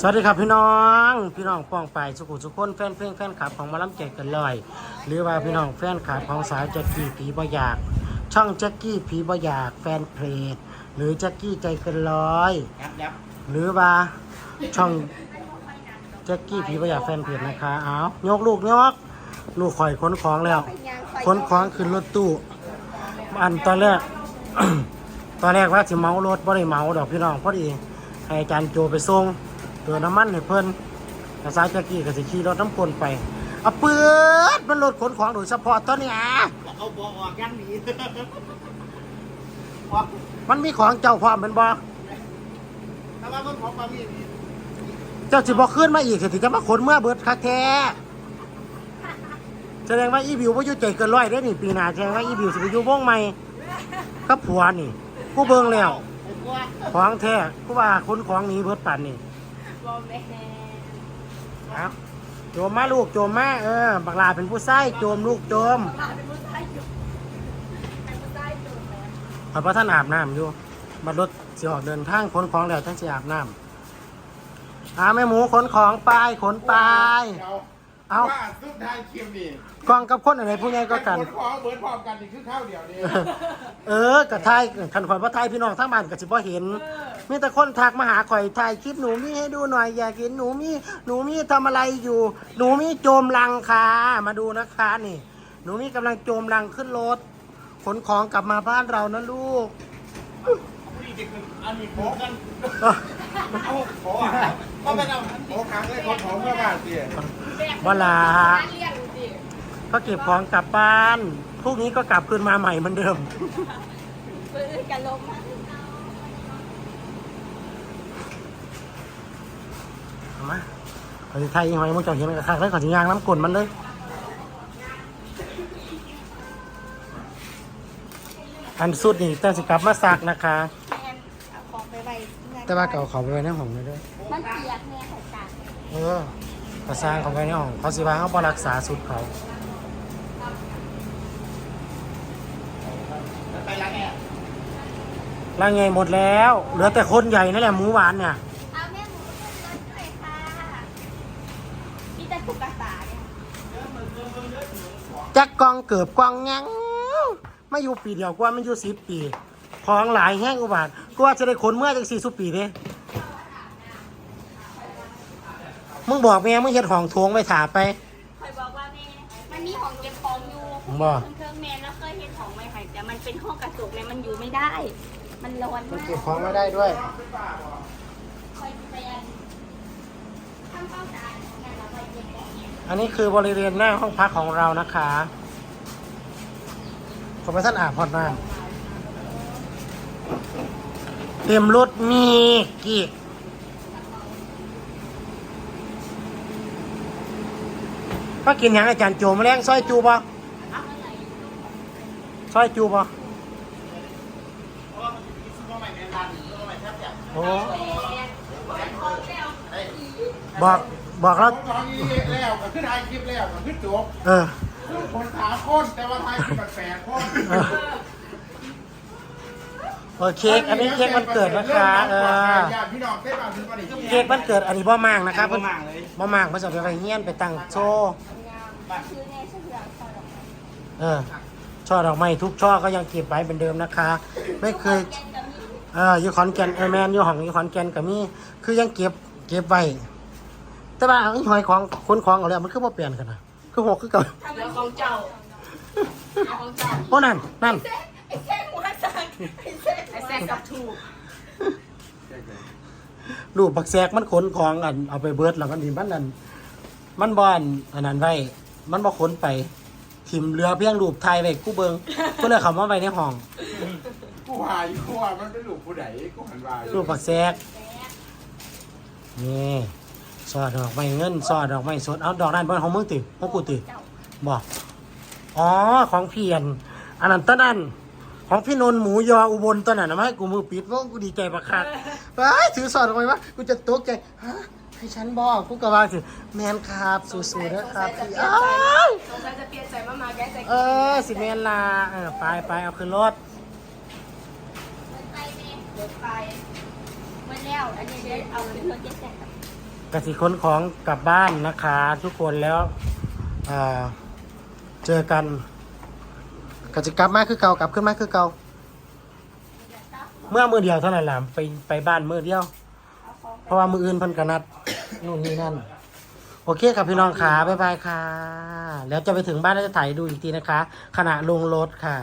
สวัสดีครับพี่น้อง พี่น้องป้องไปสุขุสุขคนแฟนเพลงแฟนคลับของหมาล้ำแจกกันลอย หรือว่าพี่น้องแฟนคลับของสาวแจ็กกี้ผีบ่อยาก ช่องแจ็กกี้ผีบ่อยากแฟนเพลงหรือแจ็กกี้ใจเกันลอยยับยับหรือว่าช่องแจ็กกี้ผีบ่อยากแฟนเพจนะคะเอายกลูกยกลูกข่อยขนของแล้วขนของขึ้นรถตู้อันตอนแรกตอนแรกว่าสิเมารถบ่ได้เมาดอกพี่น้องพอดีให้อาจารย์โจไปส่ง เติมน้ำมันให้เพิ่นกระสายแจ็กกี้ก็สิขี่รถน้ำกลไปเอาเปิดมันรถขนของโดยเฉพาะตอนนี้อะเอาบอออกยังหนีมันมีของเจ้าความเป็นบ่ถ้าว่ามันของปามีเจ้าสิบ่ขึ้นมาอีกสิจะมาขนเมื่อเบิดคักแท้แสดงว่าอีบิวบ่อยู่ใจเกินร้อยได้อนี่ปีหน้าแสดงว่าอีบิวสิไปอยู่วงใหม่กับผัวนี่กูเบิ่งแล้วไอ้พวกของแท้กูว่าขนของหนี้เบิดปันนี่ บอแม่เอาโจมมาลูกโจมมาเออบักลาเป็นผู้ใส่โจมลูกโจมมาเป็นผู้ชายอยู่เป็นผู้ชายอยู่แล้วขอยพระท่านอาบน้ำอยู่มารถสิออกเดินทางขนของแล้วท่านสิอาบน้ำอาแม่หมูขนของไปขนไป เอาว่าซุปทางคิมนี่กองกับคนอะไรพวกนี้ก็กันคนของเหมือนพร้อมกันนี่คือข้าวเดียวนี่เออกระทายขันข่อยว่าทายพี่น้องทั้งบ้านก็สิบ่เห็น มีแต่คนทักมาหาข่อยถ่ายคลิปหนูมีให้ดูหน่อยอยากเห็นหนูมีหนูมีทำอะไรอยู่ หนูมีโจมลังค่ะมาดูนะคะนี่ หนูมีกำลังโจมลังขึ้นรถขนของกลับมาบ้านเรานะลูกนี่จะคืออันนี้โผกัน เอ้อเอาโผอะก็เป็นเอาโผครั้งเลยของของเมื่อวานสิเวลาเรียกดูสิก็เก็บของกลับบ้านพรุ่งนี้ก็กลับคืนมาใหม่เหมือนเดิมเพื่อกันลมนะเอามาขอสิไทยหอยมึงเจอเห็นกับข้างแล้วขอสิยางน้ำกลนมันเลยอันสุดนี่แต่สิกลับมาซักนะคะ แอนเอาของไปไว้ แต่ว่าเก่าเขาไปไว้ในห้องเลยด้วยมันเปียกแน่ของกลางเออก็สร้างเขาไว้ในห้องเขาสิว่าเขาบรักษาสุดเขาไปล้างแอร์ร่างไงหมดแล้ว เหลือแต่คนใหญ่นั่นแหละหมูหวานเนี่ย เอาแม่หมูขึ้นรถด้วยค่ะมีแต่ตุ๊กตาเนี่ยจักกองเกือบกองยังไม่อยู่ปีเดียวกว่ามันอยู่สิบปี ของหลายแห้งอุบาท กว่าจะได้ขนเมื่อจังสี่สุปีเด้มึงบอกแม่มึงเฮ็ดห้องโถงไปถาไปเคยบอกว่าแม่มันมีของเก็บของอยู่บ่เครื่องแม่แล้วเคยเห็นของไว้ให้แต่มันเป็นห้องกระจกเนี่ยมันอยู่ไม่ได้ มันร้อนมันมากเก็บของไม่ได้ด้วย คอยไปอันทำความสะอาดงานเราไปเย็นแเนี่ยอันนี้คือบริเวณหน้าห้องพักของเรานะคะขอบพระท่านอาบพอดน้ำ เต็มรถมีกี่ป้ากินหยังอาจารย์โจมแรงซอยจูบ่ซอยจูบ่โอ้บอกบอกแล้วของนี้แล้วก็ขึ้นถ่ายคลิปแล้วก็ขึ้นจบเออคือคนขาคนแต่ว่าถ่ายคลิปแปลกๆคน เออเค้กอันนี้เค้กวันเกิดนะคะเออญาติพี่น้องเต้นมาถึงวันนี้เค้กวันเกิดอันนี้บ่มากนะครับบ่มากเลยบ่มากมาสอบไปเฮียนไปตั้งโชว์คือแน่ชื่อเราตลอดเออช่อดอกไม้ทุกช่อก็ยังเก็บไว้เป็นเดิมนะคะ ไม่เคยแกงกะมีเอออยู่ขอนแก่นเออแมนอยู่ห้องอยู่ขอนแก่นก็มีคือยังเก็บเก็บไว้แต่ว่าไอ้หอยของคนของเอาแล้วมันคือบ่เปลี่ยนกันนะคือหกคือเก่าแล้วของเจ้าของเจ้าโอ้นั่นนั่นไอ้แซ่หัวสักไอ้แซ่ไอ้แซ่ กับถูกรูปบักแซกมันขนของอันเอาไปเบิดแล้วมันนี่มันนั่นมันบ่อนอันนั้นไว้ มันบ่ขนไปทิมเรือเพียงรูปไทยไว้กูเบิงก็เลยเขามาไว้ในห้องกูหายกูว่ามันเป็นลูกผู้ใดกูหันว่ารูปบักแซกนี่ซอดดอกไม้เงินซอดดอกไม้สดเอาดอกนั้นบ่ของมึงติของกูติเจ้าบอกอ๋อของเพียนอันนั้นต้นนั้น ของพี่นนท์หมูยออุบลต้นนั้นนะมาให้กูมือปิดเพราะกูดีใจบักคักไปถือซอดออกไปวะกูจะตกใจฮะให้ฉันบอกกูก็ว่าสิแมนครับสู้ๆนะครับพี่อ้าวสงสัยจะเปลี่ยนใจมามาแกใจเออสิแมนลาเออไปไปเอาขึ้นรถไปเมย์เดี๋ยวไปเมื่อแล้วอันนี้เดี๋ยวเอาขึ้นรถเจ๊แซ่กับกสิค้นของกลับบ้านนะคะ ทุกคนแล้วอ่าเจอกัน กสิกลับมาคือเก่ากลับขึ้นมาคือเก่าเมื่อมือเดียวเท่านั้นแหละไปไปบ้านมือเดียว เพราะว่ามืออื่นเพันกนัดนู่นนี่นั่น โอเคครับพี่น้องขาบ๊ายบายค่ะ แล้วจะไปถึงบ้านแล้วจะถ่ายดูอีกทีนะคะ ขณะลงรถค่ะ